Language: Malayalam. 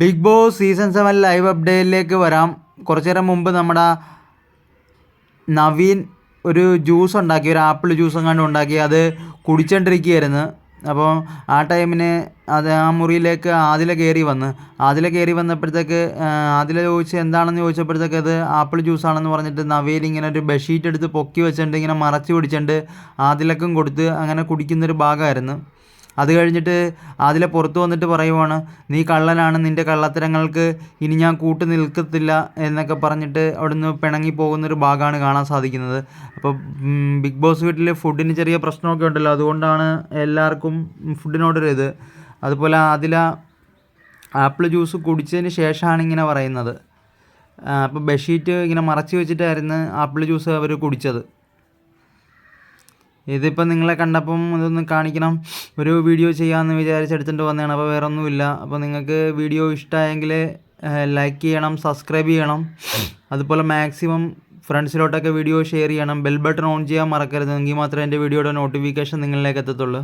Big boss season seven live അപ്ഡേറ്റിലേക്ക് വരാം. കുറച്ചു നേരം മുമ്പ് നമ്മുടെ നവീൻ ഒരു ജ്യൂസ് ഉണ്ടാക്കി ഒരു ആപ്പിൾ ജ്യൂസ് എങ്ങാണ്ട് ഉണ്ടാക്കി അത് കുടിച്ചോണ്ടിരിക്കുകയായിരുന്നു. അപ്പോൾ ആ ടൈമിന് അത് ആ മുറിയിലേക്ക് ആദില കയറി വന്ന്. ആദില കയറി വന്നപ്പോഴത്തേക്ക് ആദില ചോദിച്ച് എന്താണെന്ന് ചോദിച്ചപ്പോഴത്തേക്ക് അത് ആപ്പിൾ ജ്യൂസ് ആണെന്ന് പറഞ്ഞിട്ട് നവീൻ ഇങ്ങനെ ഒരു ബെഡ്ഷീറ്റ് എടുത്ത് പൊക്കി വെച്ചിട്ട് ഇങ്ങനെ മറച്ചു പിടിച്ചിട്ട് ആദിലക്കും കൊടുത്ത് അങ്ങനെ കുടിക്കുന്നൊരു ഭാഗമായിരുന്നു. അത് കഴിഞ്ഞിട്ട് അതിലെ പുറത്ത് വന്നിട്ട് പറയുവാണ് നീ കള്ളനാണ് നിന്റെ കള്ളത്തരങ്ങൾക്ക് ഇനി ഞാൻ കൂട്ട് നിൽക്കത്തില്ല എന്നൊക്കെ പറഞ്ഞിട്ട് അവിടുന്ന് പിണങ്ങി പോകുന്നൊരു ഭാഗമാണ് കാണാൻ സാധിക്കുന്നത്. അപ്പോൾ ബിഗ് ബോസ് വീട്ടിൽ ഫുഡിന് ചെറിയ പ്രശ്നമൊക്കെ ഉണ്ടല്ലോ. അതുകൊണ്ടാണ് എല്ലാവർക്കും ഫുഡിനോടൊരു ഇത് അതുപോലെ അതില ആപ്പിൾ ജ്യൂസ് കുടിച്ചതിന് ശേഷമാണ് ഇങ്ങനെ പറയുന്നത്. അപ്പോൾ ബെഡ്ഷീറ്റ് ഇങ്ങനെ മറച്ച് വെച്ചിട്ടായിരുന്നു ആപ്പിൾ ജ്യൂസ് അവർ കുടിച്ചത്. ഇതിപ്പോൾ നിങ്ങളെ കണ്ടപ്പം ഇതൊന്ന് കാണിക്കണം. ഒരു വീഡിയോ ചെയ്യാമെന്ന് വിചാരിച്ചെടുത്തിട്ട് വന്നതാണ്. അപ്പോൾ വേറെ ഒന്നുമില്ല അപ്പോൾ നിങ്ങൾക്ക് വീഡിയോ ഇഷ്ടമായെങ്കിൽ ലൈക്ക് ചെയ്യണം സബ്സ്ക്രൈബ് ചെയ്യണം. അതുപോലെ മാക്സിമം ഫ്രണ്ട്സിലോട്ടൊക്കെ വീഡിയോ ഷെയർ ചെയ്യണം. ബെൽ ബട്ടൺ ഓൺ ചെയ്യാൻ മറക്കരുത്. എങ്കിൽ മാത്രമേ എന്റെ വീഡിയോയുടെ നോട്ടിഫിക്കേഷൻ നിങ്ങളിലേക്ക് എത്തത്തുള്ളൂ.